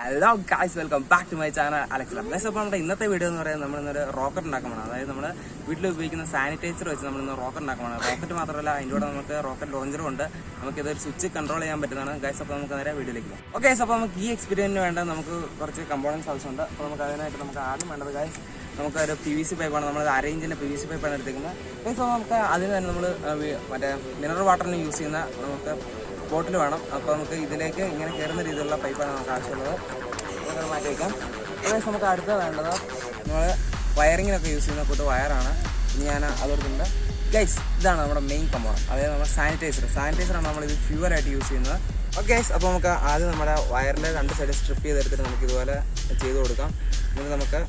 Hello guys welcome back to my channel Alex guys അപ്പോൾ നമ്മുടെ ഇന്നത്തെ വീഡിയോ എന്ന് പറയുന്നത് നമ്മൾ ഇന്നൊരു റോക്കറ്റ് ഉണ്ടാക്കണം അതായത് നമ്മൾ വീട്ടിൽ ഉപയോഗിക്കുന്ന സാനിറ്റൈസർ വെച്ച് നമ്മൾ ഇന്ന് റോക്കറ്റ് ഉണ്ടാക്കണം റോക്കറ്റ് മാത്രമല്ല അതിന്റെ കൂടെ നമുക്ക് റോക്കറ്റ് ലോഞ്ചറും ഉണ്ട്. നമുക്ക് ഇതൊരു സ്വിച്ച് കൺട്രോൾ ചെയ്യാൻ പറ്റുന്നതാണ്. ഗൈസ് അപ്പോൾ നമുക്ക് നേരെ വീഡിയോയിലേക്ക് പോകാം. ഓക്കെ ഗൈസ് അപ്പോൾ നമുക്ക് ഈ എക്സ്പീരിയൻസിന് വേണ്ട നമുക്ക് കുറച്ച് കമ്പോണൻസ് ആവശ്യമുണ്ട്. അപ്പോൾ നമുക്ക് അതിനായിട്ട് നമുക്ക് ആദ്യം വേണ്ടത് ഗൈസ് നമുക്ക് ഒരു പി വി സി പൈപ്പാണ് നമ്മൾ അരേഞ്ചിന്റെ പി വി സി പൈപ്പാണ് ഗൈസ് അപ്പോൾ നമുക്ക് അതിന് തന്നെ നമ്മൾ മറ്റേ മിനറൽ വാട്ടറിന് യൂസ് ചെയ്യുന്ന നമുക്ക് ബോട്ടിൽ വേണം. അപ്പോൾ നമുക്ക് ഇതിലേക്ക് ഇങ്ങനെ കയറുന്ന രീതിയിലുള്ള പൈപ്പാണ് നമുക്ക് ആവശ്യമുള്ളത്. നമുക്ക് മാറ്റി വയ്ക്കാം ഏകദേശം നമുക്ക് അടുത്ത വേണ്ടത് നമ്മൾ വയറിങ്ങിനൊക്കെ യൂസ് ചെയ്യുന്ന കൂട്ട് വയറാണ്. ഇനി ഞാൻ അതെടുത്തിട്ടുണ്ട്. ഗൈസ് ഇതാണ് നമ്മുടെ മെയിൻ കമ്പോണം. അതായത് നമ്മുടെ സാനിറ്റൈസർ സാനിറ്റൈസറാണ് നമ്മൾ ഇത് ഫ്യൂവറായിട്ട് യൂസ് ചെയ്യുന്നത്. ഓക്കെ ഗൈസ് അപ്പോൾ നമുക്ക് ആദ്യം നമ്മുടെ വയറിന്റെ രണ്ട് സൈഡ് സ്ട്രിപ്പ് ചെയ്തെടുത്തിട്ട് നമുക്ക് ഇതുപോലെ ചെയ്ത് കൊടുക്കാം. എന്നിട്ട് നമുക്ക്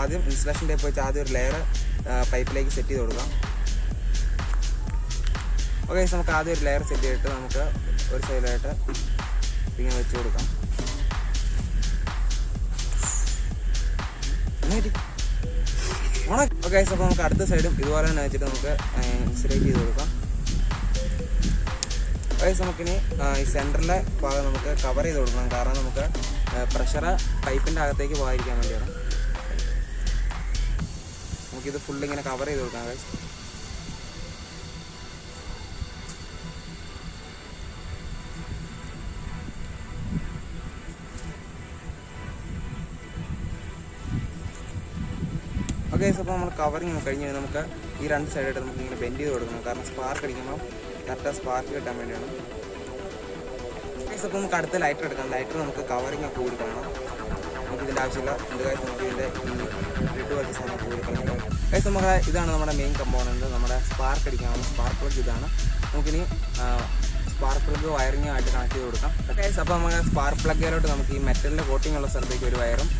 ആദ്യം ഇൻസുലേഷൻ ടേപ്പ് വെച്ച് ആദ്യം ഒരു ലെയർ പൈപ്പിലേക്ക് സെറ്റ് ചെയ്ത് കൊടുക്കാം. ഓക്കെ നമുക്ക് ആദ്യം ഒരു ലെയർ സെറ്റ് ചെയ്തിട്ട് നമുക്ക് ഒരു സൈഡിലായിട്ട് ഇങ്ങനെ വെച്ച് കൊടുക്കാം. ഓക്കെ അപ്പോൾ നമുക്ക് അടുത്ത സൈഡും ഇതുപോലെ തന്നെ വെച്ചിട്ട് നമുക്ക് ഇൻസ്റ്റലേറ്റ് ചെയ്ത് കൊടുക്കാം. ഓക്കെ നമുക്കിനി ഈ സെന്ററിലെ ഭാഗം നമുക്ക് കവർ ചെയ്ത് കൊടുക്കണം. കാരണം നമുക്ക് പ്രഷർ പൈപ്പിന്റെ അകത്തേക്ക് പോകാതിരിക്കാൻ വേണ്ടിയാണ്. നമുക്കിത് ഫുള്ള് ഇങ്ങനെ കവർ ചെയ്ത് കൊടുക്കാം ഓക്കെ അപ്പോൾ നമ്മൾ കവറിങ് കഴിഞ്ഞ് നമുക്ക് ഈ രണ്ട് സൈഡായിട്ട് നമുക്ക് ഇങ്ങനെ ബെൻഡ് ചെയ്ത് കൊടുക്കണം. കാരണം സ്പാർക്ക് അടിക്കുമ്പോൾ കറക്റ്റ് സ്പാർക്ക് കിട്ടാൻ വേണ്ടിയാണ്. ഗൈസ് അപ്പോൾ നമുക്ക് അടുത്ത ലൈറ്റർ എടുക്കാം. ലൈറ്റർ നമുക്ക് കവറിങ് ഒക്കെ കൊടുക്കണം നമുക്ക് ഇതിന്റെ ആവശ്യമില്ല. എന്ത് കാര്യം നമുക്ക് ഇതിന്റെ ലിഡ് പോലത്തെ സാധനം കൊടുക്കണം ഗൈസ് നമുക്ക് ഇതാണ് നമ്മുടെ മെയിൻ കമ്പോണന്റ് നമ്മുടെ സ്പാർക്ക് അടിക്കാനുള്ള സ്പാർക്ക് പ്ലഗ് ഇതാണ്. നമുക്കിനി സ്പാർക്ക് പ്ലഗ് വയറിങ് ആയിട്ട് കണക്ട് ചെയ്ത് കൊടുക്കാം. ഗൈസ് അപ്പോൾ നമുക്ക് സ്പാർക്ക് പ്ലഗിലോട്ട് നമുക്ക് ഈ മെറ്റലിന്റെ കോട്ടിംഗ് ഉള്ള സ്ഥലത്തേക്ക് ഒരു വയറും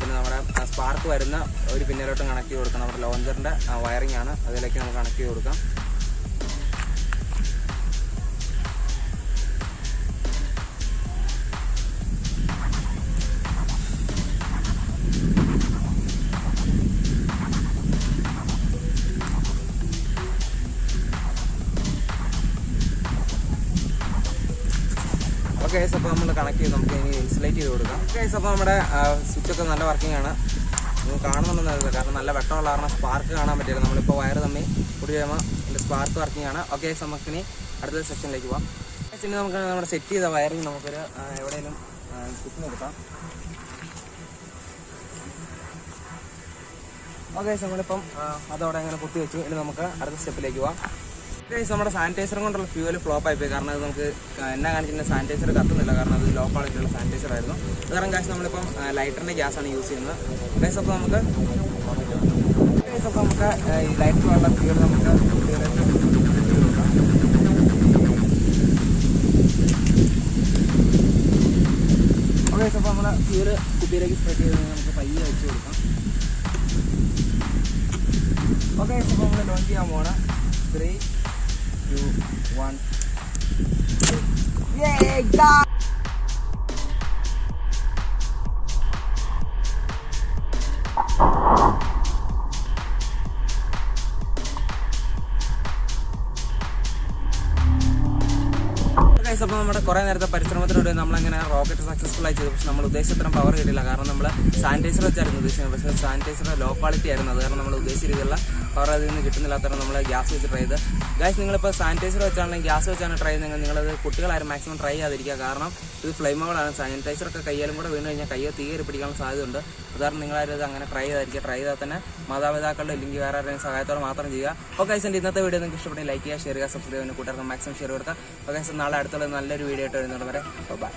പിന്നെ നമ്മുടെ സ്പാർക്ക് വരുന്ന ഒരു പിന്നിലോട്ടും കണക്ട് ചെയ്ത് കൊടുക്കാം. നമ്മുടെ ലോഞ്ചറിന്റെ വയറിംഗ് ആണ്. അതിലേക്ക് നമുക്ക് കണക്ട് ചെയ്ത് കൊടുക്കാം. ഗൈസ് അപ്പോൾ നമ്മൾ കണക്ട് ചെയ്ത് നമുക്ക് ഇനി ഇൻസുലേറ്റ് ചെയ്ത് കൊടുക്കാം. ഗൈസ് അപ്പോൾ നമ്മുടെ സ്വിച്ചൊക്കെ നല്ല വർക്കിംഗ് ആണ്. നിങ്ങൾ കാണുന്നുണ്ടെന്ന് കാരണം നല്ല വെട്ടമുള്ള കാരണം സ്പാർക്ക് കാണാൻ പറ്റില്ല. നമ്മളിപ്പോൾ വയർ തമ്മിൽ കൂടി കഴിയുമ്പോൾ ഇതിന്റെ സ്പാർക്ക് വർക്കിംഗ് ആണ്. ഓക്കെ നമുക്കിനി അടുത്ത സെക്ഷനിലേക്ക് ഗൈസ് ഇനി നമുക്ക് നമ്മുടെ സെറ്റ് ചെയ്ത വയറിങ് നമുക്കൊരു എവിടെയെങ്കിലും കുത്തി നിർത്താം. ഓക്കെ നമ്മളിപ്പം അതവിടെ അങ്ങനെ കുത്തി വെച്ചു. ഇനി നമുക്ക് അടുത്ത സ്റ്റെപ്പിലേക്ക് പോവാം. നമ്മുടെ സാനിറ്റൈസർ കൊണ്ടുള്ള ഫ്യൂവൽ ഫ്ലോപ്പ് ആയിപ്പോയി. കാരണം അത് നമുക്ക് എന്നാ കാണിച്ചിട്ട് സാനിറ്റൈസർ കത്തുന്നില്ല. കാരണം അത് ലോ ക്വാളിറ്റിയുള്ള സാനിറ്റൈസർ ആയിരുന്നു. കാരണം ഗൈസ് നമ്മളിപ്പം ലൈറ്ററിന്റെ ആണ് യൂസ് ചെയ്യുന്നത്. ഗൈസ് അപ്പോൾ നമുക്ക് ഗൈസ് അപ്പോൾ നമുക്ക് ഈ ലൈറ്ററുള്ള ഫ്യൂവൽ നമുക്ക്. ഓക്കെ അപ്പോൾ നമ്മൾ ഫ്യൂവൽ കുപ്പിയിലേക്ക് സ്പ്രെഡ് ചെയ്ത് നമുക്ക് പയ്യെ വെച്ച് കൊടുക്കാം. ഓക്കെ അപ്പോൾ നമ്മൾ ലോഞ്ച് ചെയ്യാൻ പോകണം ത്രീ ടു God! അപ്പോൾ നമ്മുടെ കുറേ നേരത്തെ പരിശ്രമത്തിലൂടെ നമ്മളങ്ങനെ റോക്കറ്റ് സക്സസ്ഫുൾ ആയി ചെയ്തു. പക്ഷെ നമ്മൾ ഉദ്ദേശത്തിന് പവർ കിട്ടില്ല കാരണം നമ്മൾ സാനിറ്റൈസർ വെച്ചായിരുന്നു ഉദ്ദേശിക്കുന്നത് പക്ഷേ സാനിറ്റൈസർ ലോ ക്വാളിറ്റി ആയിരുന്നു. അത് കാരണം നമ്മൾ ഉദ്ദേശിച്ച രീതിയിലുള്ള പവർ അതിൽ നിന്ന് കിട്ടുന്നില്ലാത്തതാണ് നമ്മൾ ഗ്യാസ് വെച്ച് ട്രൈ ചെയ്ത്. ഗ്യാസ് നിങ്ങളിപ്പോൾ സാനിറ്റൈസർ വെച്ചാണെങ്കിൽ ഗ്യാസ് വെച്ചാണ് ട്രൈ ചെയ്യുന്നത് നിങ്ങളത് കുട്ടികളാരും മാക്സിമം ട്രൈ ചെയ്യാതിരിക്കുക. കാരണം ഇത് ഫ്ലെയിമബിളാണ് സാനിറ്റൈസർ ഒക്കെ കയ്യാലും കൂടെ വീണ് കഴിഞ്ഞാൽ കയ്യോ തീയേറി പിടിക്കാനുള്ള സാധ്യതയുണ്ട്. ഉദാഹരണം നിങ്ങളാരും ഇത് അങ്ങനെ ട്രൈ ചെയ്തായിരിക്കുക ട്രൈ ചെയ്താൽ തന്നെ മാതാപിതാക്കളുടെ ഇല്ലെങ്കിൽ വേറെ ആരുടെയും സഹായത്തോടെ മാത്രം ചെയ്യുക. ഓക്കെ എന്റെ ഇന്നത്തെ വീഡിയോ നിങ്ങൾക്ക് ഇഷ്ടപ്പെട്ടെങ്കിൽ ലൈക്ക് ചെയ്യുക ഷെയർ ചെയ്യുക സബ്സ്ക്രൈബ് ചെയ്യുക കൂട്ടുകാർക്ക് മാക്സിമം ഷെയർ കൊടുക്കുക. ഓക്കെ നാളെ അടുത്തുള്ള നല്ലൊരു വീഡിയോ ആയിട്ട് വരുന്നുണ്ട് വരെ ബൈ